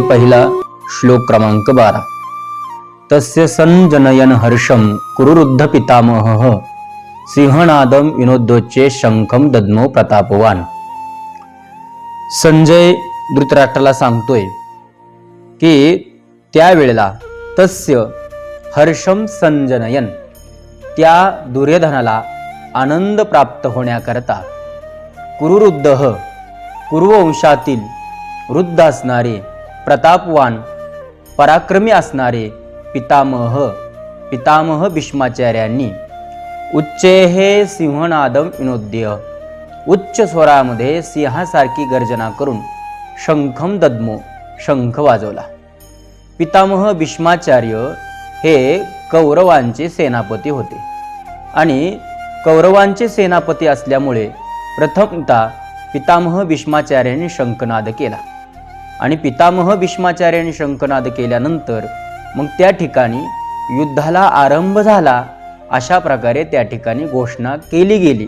पहिला श्लोक क्रमांक बारा. तस्य संजनयन हर्षम कुरुरुद्ध पितामह सिंहनादम विनोदोच्चे शंखम दद्मो प्रतापवान. संजय धृतराष्ट्राला सांगतोय की त्यावेळेला तस्य हर्षम संजनयन त्या दुर्योधनाला आनंद प्राप्त होण्याकरता कुरुरुद्ध कुरुवंशातील वृद्ध असणारे प्रतापवान पराक्रमी असणारे पितामह पितामह भीष्माचार्यांनी उच्चेहे सिंहनादम विनोद्य उच्च स्वरामध्ये सिंहासारखी गर्जना करून शंखम दद्मो शंख वाजवला. पितामह भीष्माचार्य हे कौरवांचे सेनापती होते आणि कौरवांचे सेनापती असल्यामुळे प्रथमता पितामह भीष्माचार्यांनी शंखनाद केला. आणि पितामह भीष्माचार्याने शंखनाद केल्यानंतर मग त्या ठिकाणी युद्धाला आरंभ झाला. अशा प्रकारे त्या ठिकाणी घोषणा केली गेली.